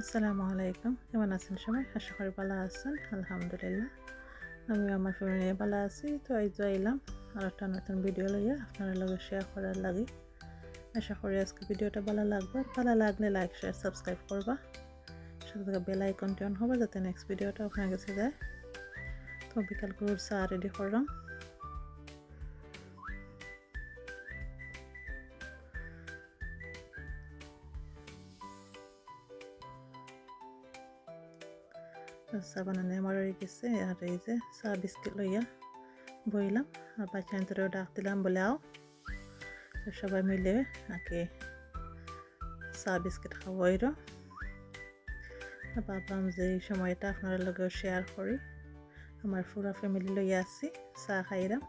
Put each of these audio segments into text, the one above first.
আসসালামু আলাইকুম। কেমন আছেন সবাই? আশা করি ভালো আছেন। আলহামদুলিল্লাহ। আমি আমার ফ্যামিলি ভালো আছি। তো এই তো এলাম আর একটা নতুন ভিডিও লইয়া আপনারা লগে শেয়ার করার লাগে। আশা করি আজকে ভিডিওটা ভালো লাগবে। ভালো লাগলে লাইক শেয়ার সাবস্ক্রাইব করবা। সাথে থেকে বেল আইকনটি অন হবে যাতে নেক্সট ভিডিওটা আপনার কাছে যায়। তো বিকাল করে চা রেডি করলাম। চা বানানো আমার হয়ে গেছে আর এই যে চা বিস্কিট লইয়া বইলাম আর বাচ্চান্তরেও ডাক দিলাম বলে আও সবাই মিলে আগে চা বিস্কিট খাওয়াইর ভাবলাম যে এই সময়টা আপনার লগেও শেয়ার করি আমার পুরা ফ্যামিলি লইয়া আছি চা খাইলাম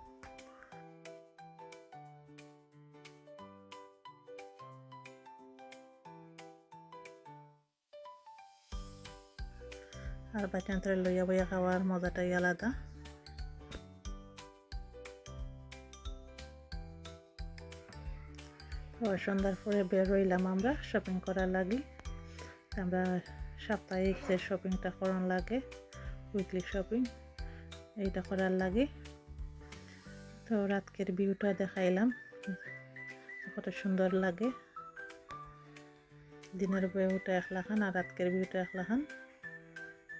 আর বাচ্চান্তরে লইয়া বইয়া খাওয়ার মজাটাই আলাদা। তো সন্ধ্যার পরে বের হইলাম আমরা শপিং করার লাগি। আমরা সাপ্তাহিক যে শপিংটা করার লাগে উইকলি শপিং এইটা করার লাগে। তো রাতকের ভিউটা দেখাইলাম, কত সুন্দর লাগে। দিনের ভিউটা এক লাখান আর রাতকের ভিউটা এক লাখান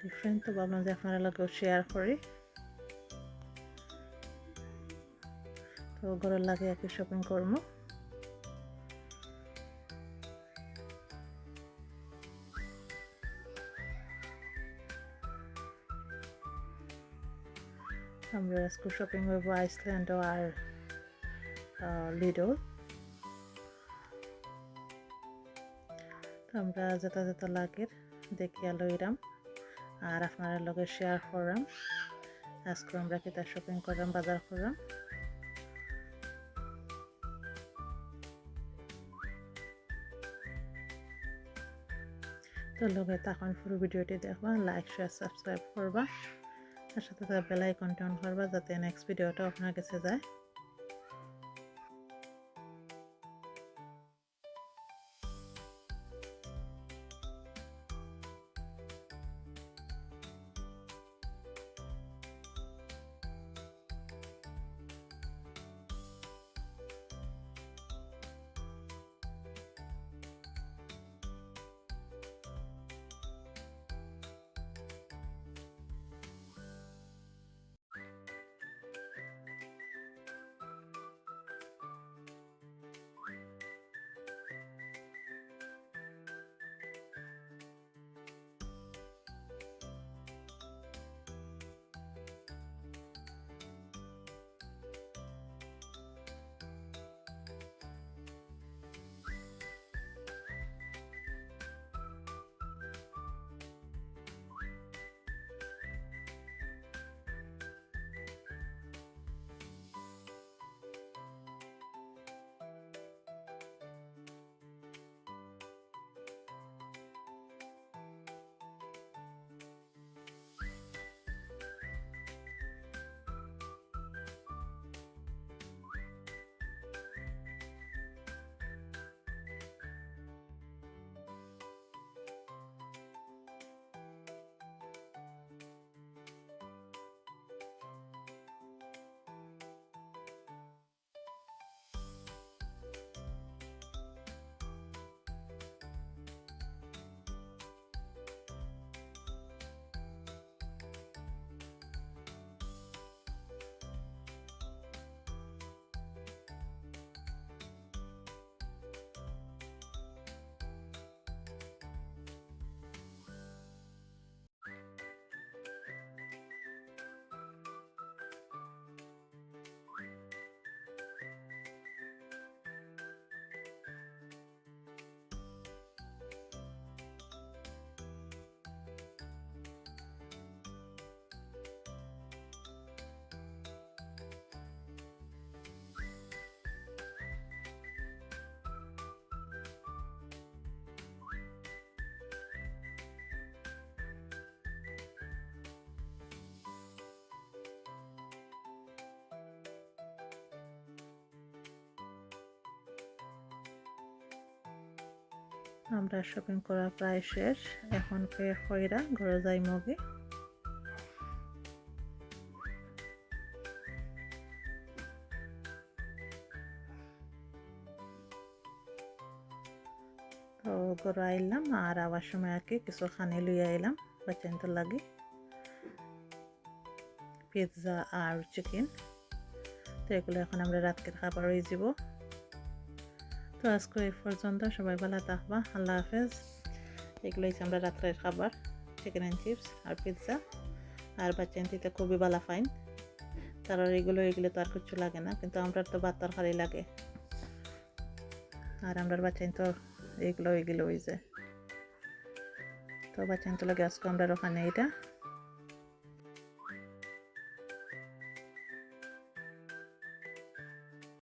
ডিফারেন্ট তো ভাবলাম যে আপনারা লগেও শেয়ার করি। তো ঘরের লাগে একই শপিং করব। আমরা আজকে শপিং করব আইসল্যান্ড আর লিডল আমরা যেটা যেটা লাগের দেখিয়া লইরাম আর আপনারা লগে শেয়ার করলাম। আজকে আমরা কিতা শপিং করলাম, বাজার করলাম? তো লগে তখন পুরো ভিডিওটি দেখবা লাইক শেয়ার সাবস্ক্রাইব করবা। তার সাথে বেল আইকনটা অন করবা, যাতে নেক্সট ভিডিওটা আপনার কাছে যায়। আমরা শপিং করা প্রায় শেষ। এখন পে খয়রা, ঘরে যাই মগে। তো ঘরে আইলাম, আর আবার সময় আর কিছু খানি লইয়া আইলাম বাচ্চাদের লাগে। পিৎজা আর চিকেন তো এগুলো এখন আমরা রাতকের খাবার হয়ে যাব তো আজকে এই পর্যন্ত, সবাই ভালো থাকবা, আল্লাহ হাফেজ। এগুলো হচ্ছে আমরা রাত্রের খাবার চিকেন অ্যান্ড চিপস আর পিৎজা আর বাচ্চা দিতে খুবই ভালো ফাইন তার এগুলো এগুলো তো আর কিছু লাগে না, কিন্তু আমরা তো ভাত তরকারি লাগে। আর আমরা বাচ্চা তো এগুলো এগুলো হয়ে যায় তো বাচ্চা তো লাগে আজকে আমরা ওখানে এটা।